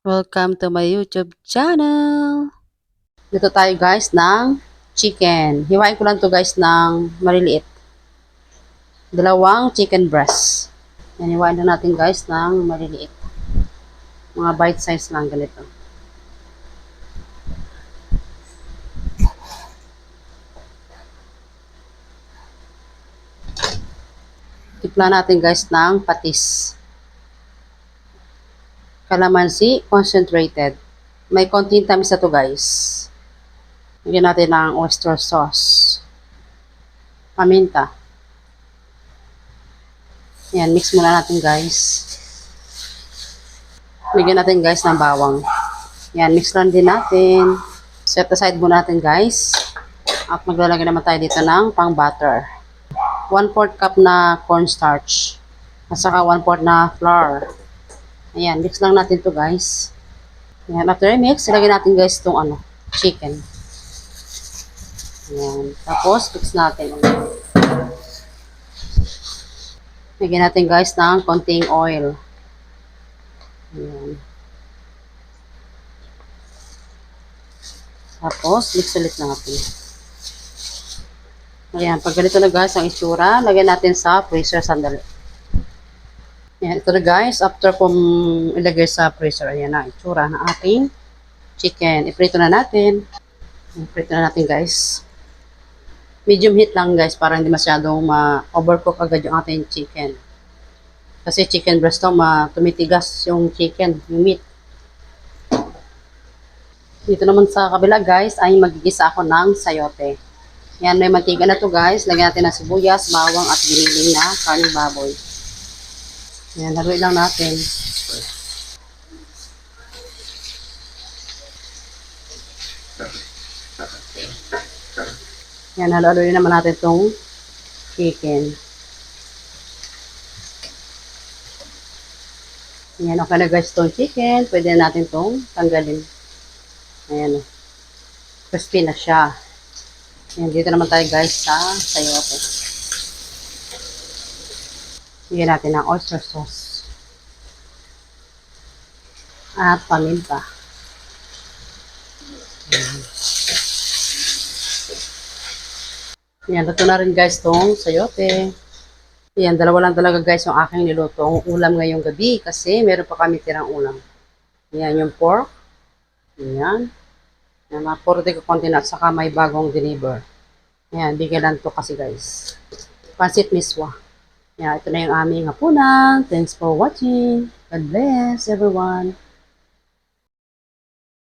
Welcome to my YouTube channel. Dito tayo guys ng chicken. Hiwain ko lang to guys ng maliliit. Dalawang chicken breast. Yan, hiwain na natin guys ng maliliit. Mga bite size lang ganito. Tipla natin guys ng patis. Calamansi concentrated. May konting tamis na to guys. Lagyan natin ng oyster sauce. Paminta. Yan, mix muna natin guys. Lagyan natin guys ng bawang. Yan, mix lang din natin. Set aside muna natin guys. At maglalagay naman tayo dito ng pang butter. 1 4 cup na cornstarch. At saka 1 4 na flour. Ayan, mix lang natin to guys. Ayan, after i-mix, ilagay natin guys itong ano, chicken. Ayan, tapos mix natin. Lagyan natin guys ng konting oil. Ayan. Tapos, mix ulit natin. Ayan, pag ganito na guys ang itsura, lagyan natin sa freezer sandali. Ayan, ito na guys, after kong ilagay sa freezer, ayan na itsura ng ating chicken. Iprito na natin. Iprito na natin guys. Medium heat lang guys, para hindi masyadong ma-overcook agad yung ating chicken. Kasi chicken breast to, ma tumitigas yung chicken, yung meat. Dito naman sa kabila guys, ay magigisa ako ng sayote. Yan, may mantika na to guys. Lagyan natin ng sibuyas, bawang at giniling na karning baboy. Yan, haluin lang natin. Yan, haluin naman natin itong chicken. Yan, okay na guys itong chicken. Pwede na natin itong tanggalin. Ayan. Crispy na siya. Yan, dito naman tayo guys sa sayote. Bigyan natin ng oyster sauce. At paminta. Ayan. Yan, luto na rin guys tong sayote. Yan, dalawa lang talaga guys yung aking niluto. Ang ulam ngayong gabi kasi meron pa kami tirang ulam. Yan, yung pork. Yan. Yan, mga puro ko konti na saka may bagong deliver. Yan, bigyan lang to kasi guys. Pansit miswa. Yan, ito na yung aming hapunan. Thanks for watching. God bless everyone.